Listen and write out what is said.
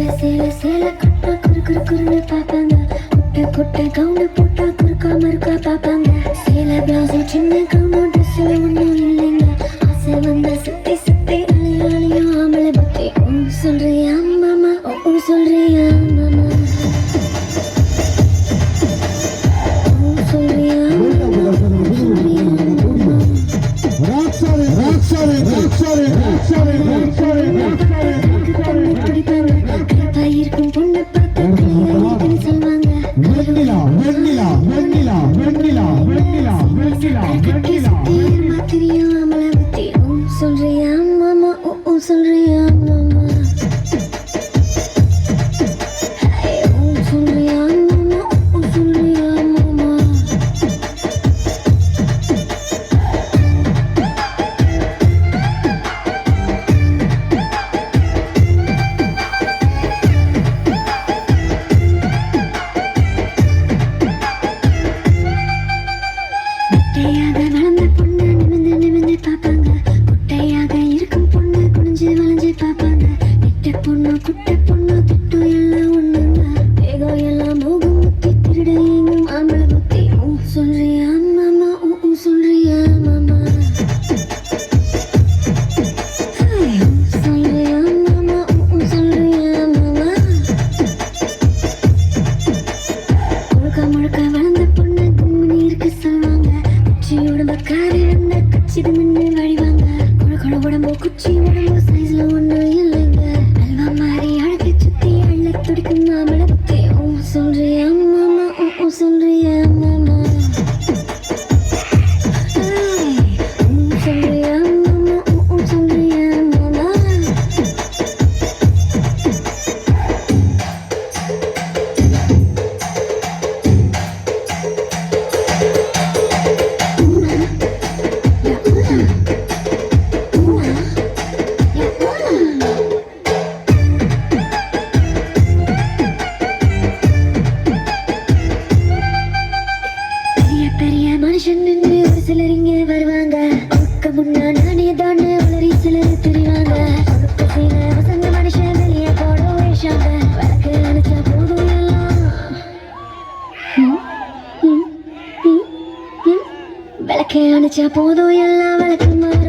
சேல சேல சேல கட்டா குறு குறு குறுன்னு பாப்பாங்க குட்டை குட்டை கவுன போட்டா குறுக்காம இருக்கா பாப்பாங்க சேல பிளவுஸ் சின்ன கவுனும் ட்ரெஸ்ல ஒன்றும் இல்லை. வெண்ணிலா வெண்ணிலா வெண்ணிலா வெண்ணிலா வெண்ணிலா வெண்ணிலா பொண்ணு திட்டு எல்லாம் ஒண்ணுங்க. வேகம் எல்லாம் முத்தி திருட எங்கும் ஆம்பளை புத்தி சொல்றியா மாமா? சொல்றியா மாமா? சொல்லுவாங்க மின்னு வழிவாங்க. உடம்பு குச்சி மனுஷன் ஒரு சிலர் இங்கே வருவாங்க. அதுக்கு முன்னா நானே தான் சிலர் தெரிவாங்க வசந்த மனுஷன் வெளியே போட வேஷாங்க அணைச்சா போதும் எல்லாம். ம், அணைச்சா போதும் எல்லாம். விளக்கு